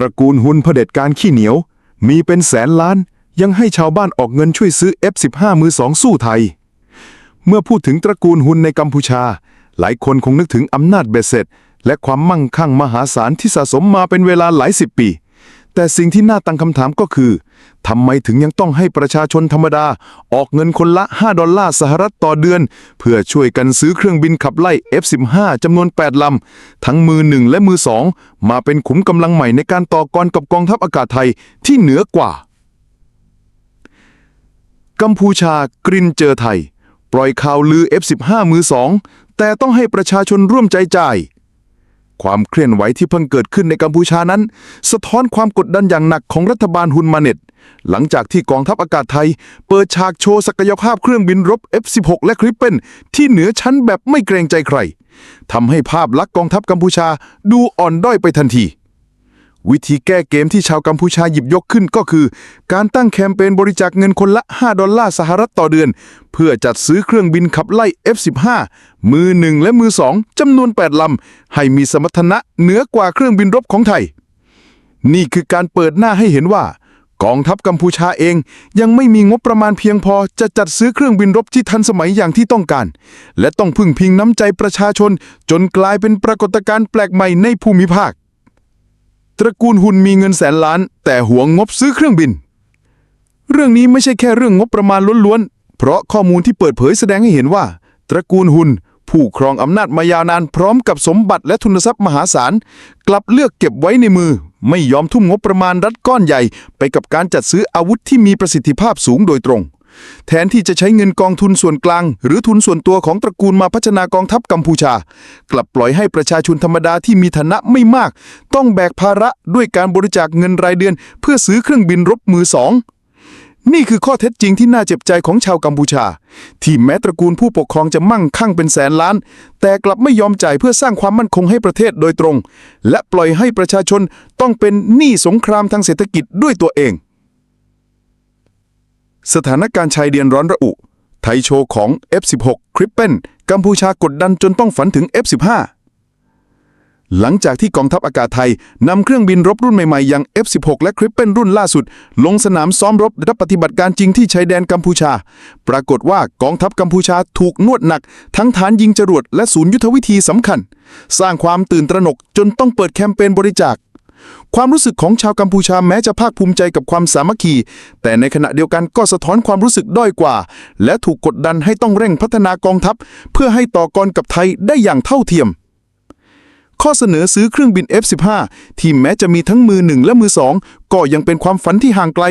ตระกูลหุนเผด็จการขี้เหนียว มีเป็นแสนล้านยังให้ชาวบ้านออกเงินช่วยซื้อ F15 มือสองสู้ไทย เมื่อพูดถึงตระกูลหุนในกัมพูชา หลายคนคงนึกถึงอำนาจเบ็ดเสร็จ และความมั่งคั่งมหาศาลที่สะสมมาเป็นเวลาหลายสิบปี แต่สิ่งที่น่าตั้งคำถามก็คือทำไมถึงยังต้องให้ประชาชนธรรมดา ออกเงินคนละ 5 ดอลลาร์สหรัฐต่อเดือน เพื่อช่วยกันซื้อเครื่องบินขับไล่ F-15 จำนวน 8 ลำ ทั้งมือหนึ่งและมือสองมาเป็นขุมกำลังใหม่ในการต่อกรกับกองทัพอากาศไทยที่เหนือกว่า กัมพูชากรินเจอไทย ปล่อยข่าวลือ F15 มือสองแต่ต้องให้ประชาชนร่วมใจจ่าย ความเคลื่อนไหวที่เพิ่งเกิดขึ้นในกัมพูชานั้น สะท้อนความกดดันอย่างหนักของรัฐบาลฮุนมาเน็ต หลังจากที่กองทัพอากาศไทย เปิดฉากโชว์ศักยภาพเครื่องบินรบ F16 และคริปเปนที่เหนือชั้นแบบไม่เกรงใจใครทำให้ภาพลักษณ์กองทัพกัมพูชาดูอ่อนด้อยไปทันที วิธีแก้เกมที่ชาวกัมพูชาหยิบยกขึ้นก็คือ การตั้งแคมเปญบริจาคเงินคนละ 5 ดอลลาร์สหรัฐต่อเดือน เพื่อจัดซื้อเครื่องบินขับไล่ F15 มือหนึ่งและมือสองจำนวน 8 ลำ ให้มีสมรรถนะเหนือกว่าเครื่องบินรบของไทย นี่คือการเปิดหน้าให้เห็นว่า กองทัพกัมพูชาเองยังไม่มีงบประมาณเพียงพอจะจัดซื้อเครื่องบินรบที่ทันสมัยอย่างที่ต้องการ และต้องพึ่งพิงน้ำใจประชาชน จนกลายเป็นปรากฏการณ์แปลกใหม่ในภูมิภาค ตระกูลหุ่นมีเงินแสนล้าน แต่หวงงบซื้อเครื่องบิน เรื่องนี้ไม่ใช่แค่เรื่องงบประมาณล้วนๆ เพราะข้อมูลที่เปิดเผยแสดงให้เห็นว่า ตระกูลหุ่นผู้ครองอำนาจมายาวนานพร้อมกับสมบัติและทุนทรัพย์มหาศาล กลับเลือกเก็บไว้ในมือ ไม่ยอมทุ่มงบประมาณรัฐก้อนใหญ่ ไปกับการจัดซื้ออาวุธที่มีประสิทธิภาพสูงโดยตรง แทนที่จะใช้เงินกองทุนส่วนกลาง หรือทุนส่วนตัวของตระกูลมาพัฒนากองทัพกัมพูชา กลับปล่อยให้ประชาชนธรรมดาที่มีฐานะไม่มาก ต้องแบกภาระด้วยการบริจาคเงินรายเดือน เพื่อซื้อเครื่องบินรบมือสองนี่คือข้อเท็จจริงที่น่าเจ็บใจของชาวกัมพูชา ที่แม้ตระกูลผู้ปกครองจะมั่งคั่งเป็นแสนล้าน แต่กลับไม่ยอมจ่ายเพื่อสร้างความมั่นคงให้ประเทศโดยตรง และปล่อยให้ประชาชนต้องเป็นหนี้สงครามทางเศรษฐกิจด้วยตัวเอง สถานการณ์ชายแดนร้อนระอุ ไทยโชว์ของ F16 คริปเปนกัมพูชากดดันจนต้องฝันถึง F15 หลังจากที่กองทัพอากาศไทยนำเครื่องบินรบรุ่นใหม่ๆ อย่าง F16 และคริปเปนรุ่นล่าสุด ลงสนามซ้อมรบและปฏิบัติการจริงที่ชายแดนกัมพูชา ปรากฏว่ากองทัพกัมพูชาถูกนวดหนัก ทั้งฐานยิงจรวดและศูนย์ยุทธวิธีสำคัญ สร้างความตื่นตระหนกจนต้องเปิดแคมเปญบริจาค ความรู้สึกของชาวกัมพูชาแม้จะภาคภูมิใจกับความสามัคคี แต่ในขณะเดียวกันก็สะท้อนความรู้สึกด้อยกว่า และถูกกดดันให้ต้องเร่งพัฒนากองทัพ เพื่อให้ต่อกรกับไทยได้อย่างเท่าเทียม ข้อเสนอซื้อเครื่องบิน F15 ที่แม้จะมีทั้งมือหนึ่งและมือสองก็ยังเป็นความฝันที่ห่างไกล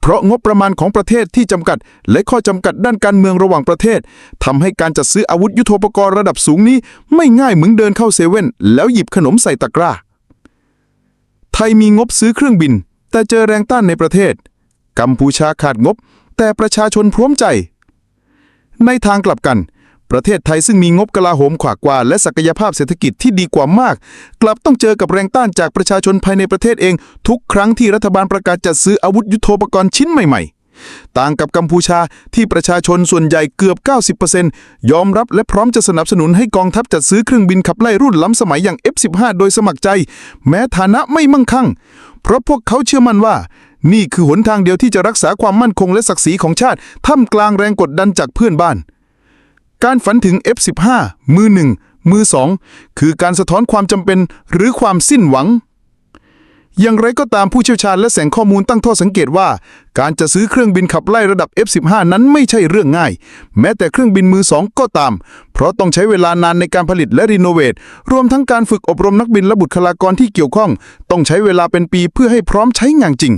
เพราะงบประมาณของประเทศที่จำกัด และข้อจำกัดด้านการเมืองระหว่างประเทศทำให้การจัดซื้ออาวุธยุโทโธปกรณ์ระดับสูงนี้ ไม่ง่ายเหมือนเดินเข้าเซเว่นแล้วหยิบขนมใส่ตะกร้า ทยมีงบซื้อเครื่องบิน แต่เจอแรงต้านในประเทศ กัมพูชาขาดงบ แต่ประชาชนพร้อมใจ ในทางกลับกัน ประเทศไทยซึ่งมีงบกลาโหมขวากว่า และศักยภาพเศรษฐกิจที่ดีกว่ามาก กลับต้องเจอกับแรงต้านจากประชาชนภายในประเทศเอง ทุกครั้งที่รัฐบาลประกาศจัดซื้ออาวุธยุโทโธปกรณ์ชิ้นใหม่ๆ ต่างกับกัมพูชาที่ประชาชนส่วนใหญ่เกือบ 90%ยอมรับและพร้อมจะสนับสนุนให้กองทัพจัดซื้อเครื่องบินขับไล่รุ่นล้ำสมัยอย่าง F15 โดยสมัครใจ แม้ฐานะไม่มั่งคั่ง เพราะพวกเขาเชื่อมั่นว่า นี่คือหนทางเดียวที่จะรักษาความมั่นคงและศักดิ์ศรีของชาติท่ามกลางแรงกดดันจากเพื่อนบ้าน การฝันถึง F15 มือหนึ่งมือสองคือการสะท้อนความจำเป็นหรือความสิ้นหวัง อย่างไรก็ตามผู้เชี่ยวชาญและแสงข้อมูลตั้งข้อสังเกตว่า การจะซื้อเครื่องบินขับไล่ระดับ F15 นั้นไม่ใช่เรื่องง่าย แม้แต่เครื่องบินมือสองก็ตาม เพราะต้องใช้เวลานานในการผลิตและรีโนเวทรวมทั้งการฝึกอบรมนักบินและบุคลากรที่เกี่ยวข้อง ต้องใช้เวลาเป็นปีเพื่อให้พร้อมใช้งานจริง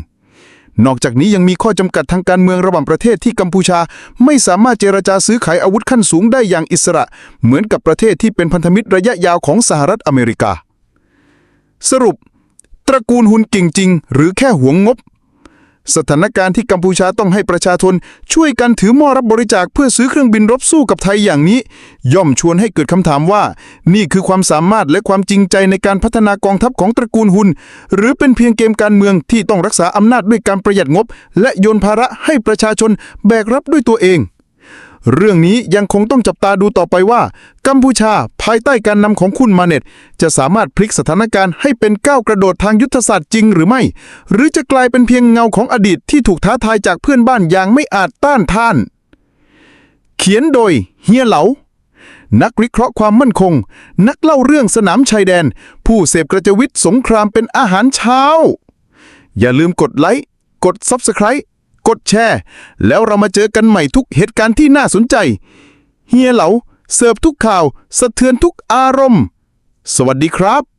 นอกจากนี้ยังมีข้อจำกัดทางการเมืองระหว่างประเทศที่กัมพูชา ไม่สามารถเจรจาซื้อขายอาวุธขั้นสูงได้อย่างอิสระ เหมือนกับประเทศที่เป็นพันธมิตรระยะยาวของสหรัฐอเมริกา สรุป ตระกูลหุนเก่งจริง หรือแค่หวงงบ สถานการณ์ที่กัมพูชาต้องให้ประชาชนช่วยกันถือหม้อรับบริจาคเพื่อซื้อเครื่องบินรบสู้กับไทยอย่างนี้ ย่อมชวนให้เกิดคำถามว่า นี่คือความสามารถและความจริงใจในการพัฒนากองทัพของตระกูลหุนหรือเป็นเพียงเกมการเมืองที่ต้องรักษาอำนาจด้วยการประหยัดงบ และโยนภาระให้ประชาชนแบกรับด้วยตัวเอง เรื่องนี้ยังคงต้องจับตาดูต่อไปว่า กัมพูชาภายใต้การนำของคุณมาเน็ต จะสามารถพลิกสถานการณ์ให้เป็นก้าวกระโดดทางยุทธศาสตร์จริงหรือไม่ หรือจะกลายเป็นเพียงเงาของอดีตที่ถูกท้าทายจากเพื่อนบ้านอย่างไม่อาจต้านทาน เขียนโดยเฮียเหลานักวิเคราะห์ความมั่นคง นักเล่าเรื่องสนามชายแดน ผู้เสพกระจวิตสงครามเป็นอาหารเช้า อย่าลืมกดไลค์ กด Subscribe กดแชร์ แล้วเรามาเจอกันใหม่ทุกเหตุการณ์ที่น่าสนใจ เฮียเหลาเสิร์ฟทุกข่าว สะเทือนทุกอารมณ์ สวัสดีครับ